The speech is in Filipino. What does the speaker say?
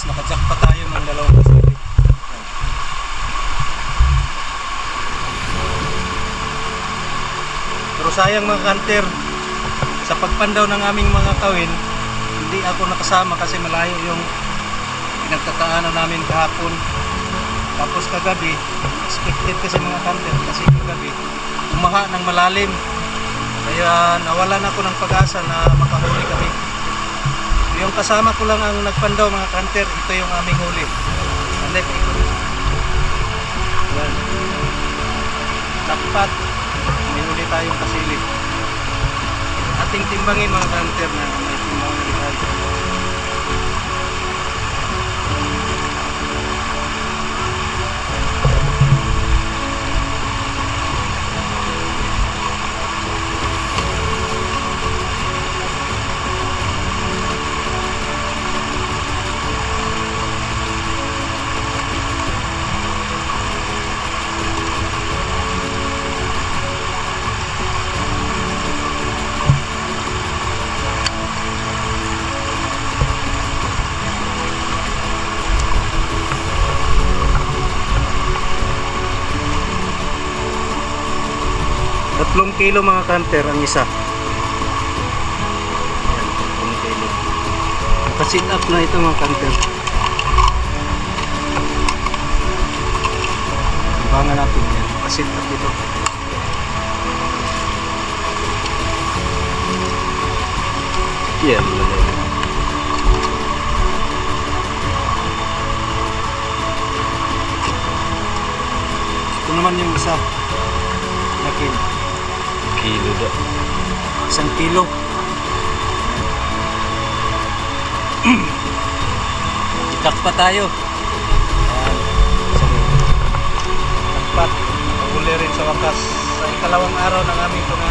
wakas, nakajack pa tayo ng dalawang kasili. Pero sayang mga kanter, sa pagpandaw ng aming mga kawin, hindi ako nakasama kasi malayo yung pinagtataanan namin kahapon. Tapos kagabi, expected kasi mga kanter kasi kagabi, umaha ng malalim. Kaya nawalan ako ng pag-asa na kasama ko lang ang nagpandaw mga kanter, ito yung aming huli. Anday pa ikot. Yan. Takpat. May huli tayong kasili. Ating timbangin mga kanter na may timbangin Tatlong kilo mga kanter ang isa. Tatlong kilo. Nakasit up na ito mga kanter. Ibangan natin yan. Nakasit up ito. Yan, malay. Ito naman yung isa. Nakin. Kilo daw. Isang kilo. Itak pa tayo. Takpat. Huli rin sa wakas. Sa ikalawang araw ng aming pangahapin.